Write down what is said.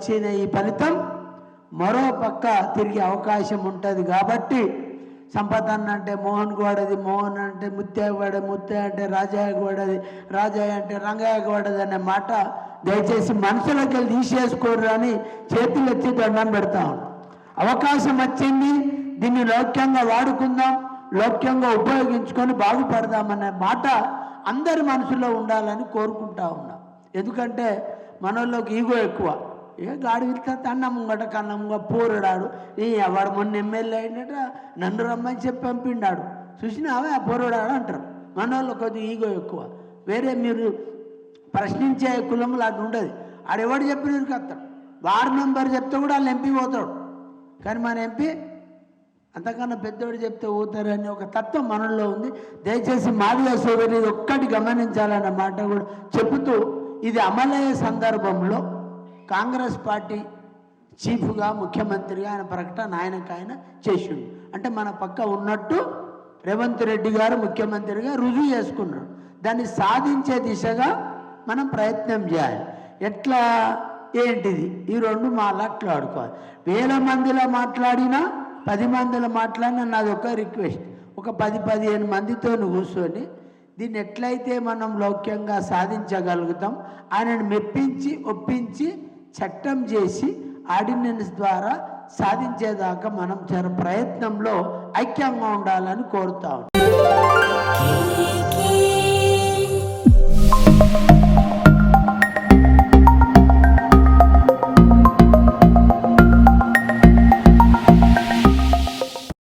వచ్చిన ఈ ఫలితం మరో పక్క తిరిగే అవకాశం ఉంటుంది కాబట్టి సంపదన్న అంటే మోహన్ గోడది మోహన్ అంటే ముత్యాయ గోడ ముత్యాయ అంటే రాజాయ గోడది రాజాయ అంటే రంగయ్య గోడది అనే మాట దయచేసి మనసులోకి వెళ్ళి తీసేసుకోరు అని చేతులు ఎత్తి దండం పెడతాం అవకాశం వచ్చింది దీన్ని లౌక్యంగా వాడుకుందాం లౌక్యంగా ఉపయోగించుకొని బాగుపడదామనే మాట అందరి మనసులో ఉండాలని కోరుకుంటా ఉన్నా. ఎందుకంటే మనలోకి ఈగో ఎక్కువ. ఏ గాడి వెళ్తే అన్న ముంగట పోరడాడు ముంగ పోరుడాడు. ఈ మొన్న ఎమ్మెల్యే అయినట నన్ను రమ్మని చెప్పి పంపిండాడు. చూసినావే? ఆ పోరుడాడు అంటారు. మన వాళ్ళు కొద్దిగా ఈగో ఎక్కువ. వేరే మీరు ప్రశ్నించే కులంలో అది ఉండదు. ఆడెవడు చెప్పిన విరికత్తాడు వార్డు మెంబర్ చెప్తే కూడా వాళ్ళు ఎంపీ పోతాడు. కానీ మన ఎంపీ అంతకన్నా పెద్దోడు చెప్తే పోతారని ఒక తత్వం మనలో ఉంది. దయచేసి మాదిగా సోదరి ఇది ఒక్కటి గమనించాలన్న మాట కూడా చెబుతూ ఇది అమలయ్యే సందర్భంలో కాంగ్రెస్ పార్టీ చీఫ్గా ముఖ్యమంత్రిగా ఆయన ప్రకటన ఆయనకు ఆయన చేసిండు. అంటే మన పక్క ఉన్నట్టు రేవంత్ రెడ్డి గారు ముఖ్యమంత్రిగా రుజువు చేసుకున్నాడు దాన్ని సాధించే దిశగా మనం ప్రయత్నం చేయాలి. ఎట్లా ఏంటిది? ఈ రెండు మాట్లాడుకోవాలి. వేల మందిలో మాట్లాడినా పది మందిలో మాట్లాడినా నాది ఒక రిక్వెస్ట్. ఒక పది పదిహేను మందితో కూర్చొని దీన్ని ఎట్లయితే మనం లౌక్యంగా సాధించగలుగుతాం ఆయనను మెప్పించి ఒప్పించి చట్టం చేసి ఆర్డినెన్స్ ద్వారా సాధించేదాకా మనం జర ప్రయత్నంలో ఐక్యంగా ఉండాలని కోరుతా